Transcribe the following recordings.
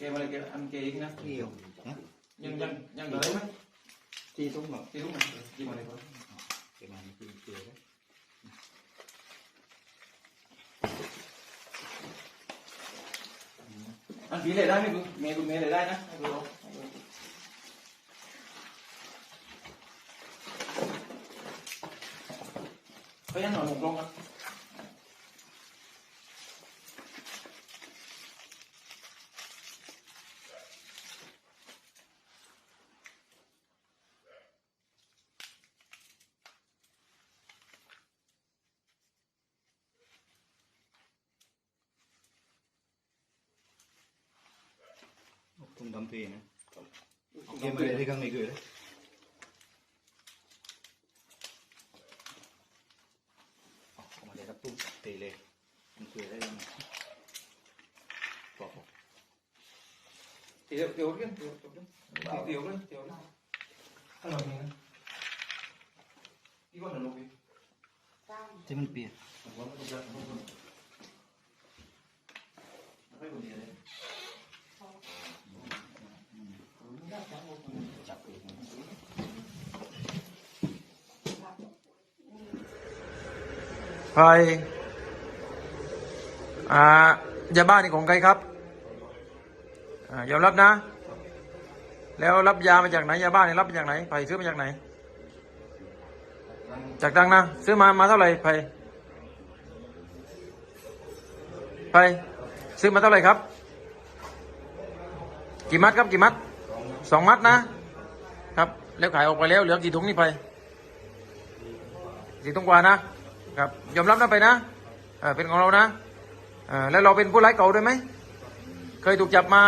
Kêu lên kêu anh kia nó nhiều. Nhân nhân nhân đấy á. Chi đúng rồi. Chi đúng ờ, mà Chi mà này thôi. Cái mà này kia đấy Anh phí lại đây mẹ mẹ mẹ lại đây nè. Có nhắn hỏi một luôn anh. കുന്തം പേന അധികം നിൽക്കുക không có എനിക്ക് വില không có doblan, te không có doblan, te không có mira. Iwan không có Timan piya. không có ko dyan? không có ko dyan? không có ko dyan? ใครอ่ายาบ้านี่ของใครครับอ่ายอมรับนะ แล้วรับยามาจากไหนยาบ้านี่รับมาจากไหนไผ่ซื้อมาจากไหน จากตังนะซื้อมามาเท่าไหร่ไผ่ไผ่ซื้อมาเท่าไหร่ครับ กี่มัดครับกี่มัดสองมัดนะครับ แล้วขายออกไปแล้วเหลือกี่ถุงนี่ไปสี่ถุงกว่านะ ครับ ยอมรับนะไปนะเออเป็นของเรานะเออแล้วเราเป็นผู้ร้ายเก่าด้วยไหม เคยถูกจับมา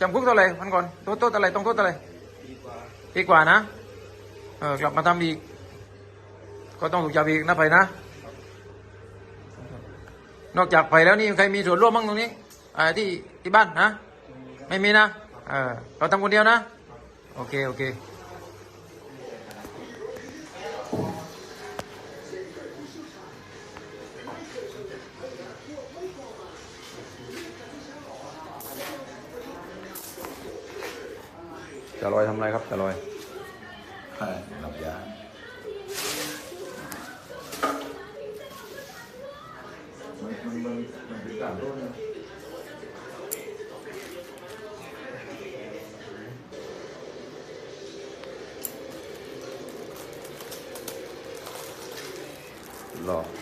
จำคุกเท่าไหร่พันก่อนโทษโทษอะไรต้องโทษอะไรปีกว่านะเออกลับมาทำอีก ก็ต้องถูกจับอีกนะไปนะ นอกจากไปแล้วนี่ใครมีส่วนร่วมบ้างตรงนี้อ่าที่ที่บ้านนะ ไม่มีนะเออเราทำคนเดียวนะ โอเค โอเค จะลอยทำอะไรครับจะลอยหลับยามันมันมันมันเป็นการโดนนะรอ